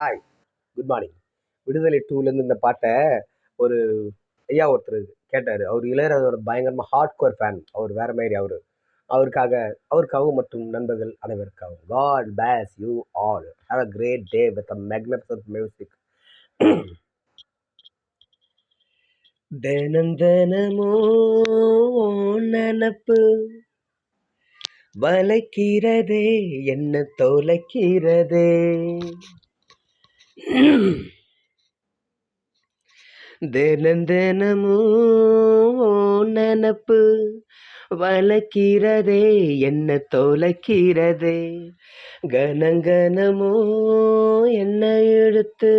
Hi good morning விடுதலை டூலேருந்து இந்த பாட்டை ஒரு ஐயா ஒருத்தர் கேட்டார். அவர் இளையராஜோட பயங்கரமாக ஹார்ட் கோர் ஃபேன் அவர் வேறு மாதிரி அவர். அவருக்காக அவருக்காகவும் மற்றும் நண்பர்கள் அனைவருக்காகவும். God bless you all have a great day with a magnificent music தினம் தினமோ நினப்பு வளைக்கிறதே என்ன தொலைக்கிறதே? தினம் நினப்பு வளர்க்கிறதே என்ன தொலைக்கிறதே? கனங்கனமோ என்ன இழுத்து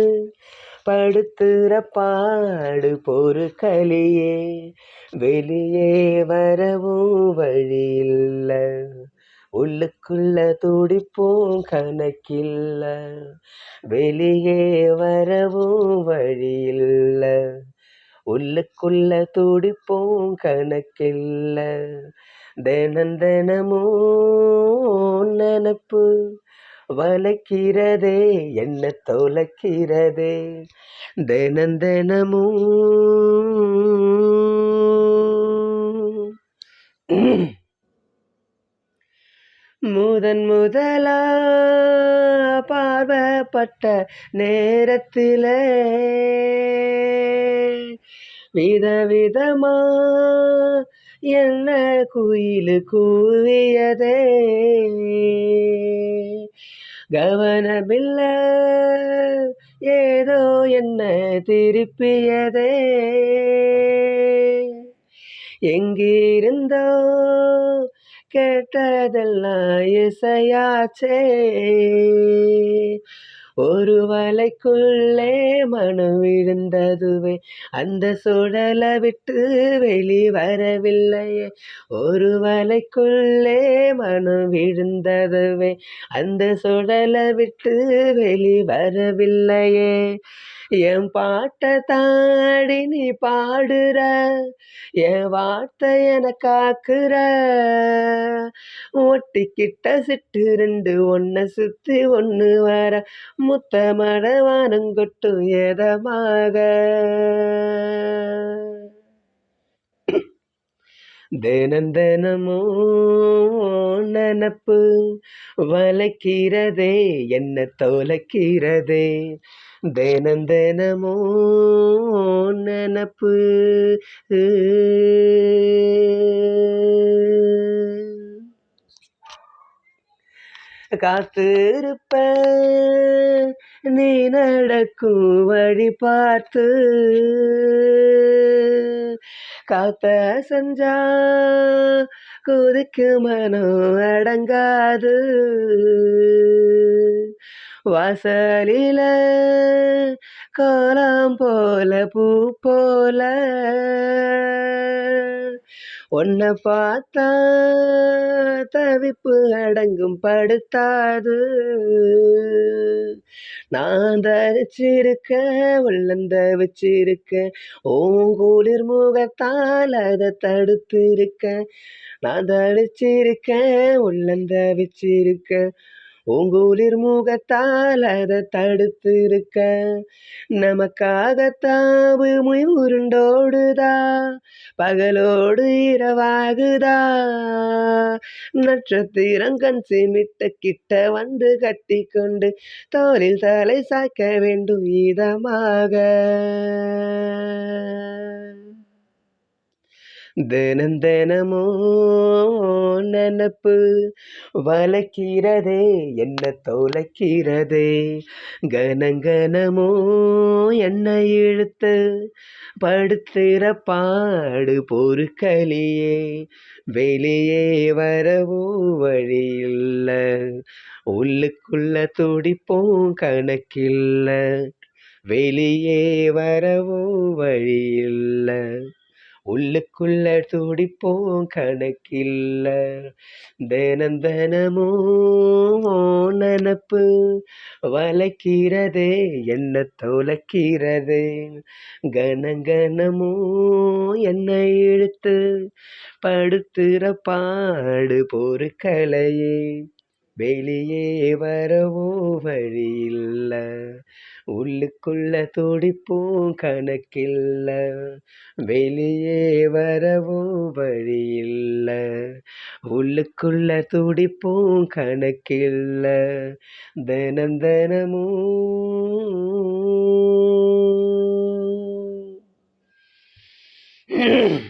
படுத்துற பாடு பொறுக்கலியே வெளியே வரவும் வழியில்லை உள்ளுக்குள்ள துடிப்பும் கணக்கில்ல. வெளியே வரவும் வழியில்ல. உள்ளுக்குள்ள துடிப்பும் கணக்கில்ல. தினம் தினமும் நினப்பு வளைக்கிறதே என்ன தொலைக்கிறதே. தினம் தினமும் முதன் முதலா பார்வப்பட்ட நேரத்திலே. விதவிதமா என்ன குயில் கூவியதே. கவனமில்ல ஏதோ என்ன திருப்பியதே. எங்கிருந்தோ கேட்டதெல்லாம் இசையாச்சே. ஒரு வலைக்குள்ளே மனம் விழுந்ததுவே அந்த சுழலை விட்டு வெளி வரவில்லையே ஒரு வலைக்குள்ளே மனம் விழுந்ததுவே அந்த சுழலை விட்டு வெளி வரவில்லையே என் பாட்டை தாடி நீ பாடுற என் வார்த்தை என காக்குற. ஒட்டிக்கிட்ட சிட்டு ரெண்டு ஒன்ன சுத்தி ஒன்று வர. முத்த மடவானங்கொட்டும் எதமாக ஏதமாக. தினமும் நனப்பு வளைக்கிறதே என்ன தொலைக்கிறதே? தினம் நனப்பு. காத்திருப்ப நீ நடக்கும் வழி பார்த்து காத்த செஞ்சா குதிக்கு மனம் அடங்காது. வாசலில கோலம் போல பூ போல உன்னை பார்த்தா தவிப்பு அடங்கும் படுத்தாது. நான் தரிச்சிருக்க உள்ளந்த வச்சிருக்க ஓங்குளிர் முகத்தால் அதை தடுத்து இருக்க நான் தரிச்சிருக்க உள்ளந்த வச்சிருக்க உங்குளிர் முகத்தால் அதை தடுத்து இருக்க நமக்காகத்தாவு முய் உருண்டோடுதா பகலோடு இரவாகுதா. நட்சத்திரங்கண் சிமிட்ட கிட்ட வந்து கட்டி கொண்டு தோலில் தலை சாய்க்க வேண்டும் இதமாக. தினம் தினமோ நினப்பு வளைக்கிறதே என்ன தொலைக்கிறதே. கனங்கனமோ என்ன இழுத்து படுத்துற பாடு பொறுக்கலியே வெளியே வரவோ வழியில்ல உள்ளுக்குள்ள துடிப்போம் கணக்கில்ல. வெளியே வரவோ வழியில்லை. உள்ளுக்குள்ள துடிப்போம் கணக்கில்ல. தினம் தினமும் நினப்பு வளைக்கிறதே என்ன தொலைக்கிறதே கனகனமோ என்னை இழுத்து படுத்துற பாடு பொறுக்கலையே வெளியே வரவோ வழி இல்ல ഉള്ളുക്കുള്ള തുടിപ്പൂ കണക്കില്ല വെളിയേ വരവും വഴിയില്ല ഉള്ളുക്കുള്ള തുടിപ്പൂ കണക്കില്ല ദനന്തനമൂ mm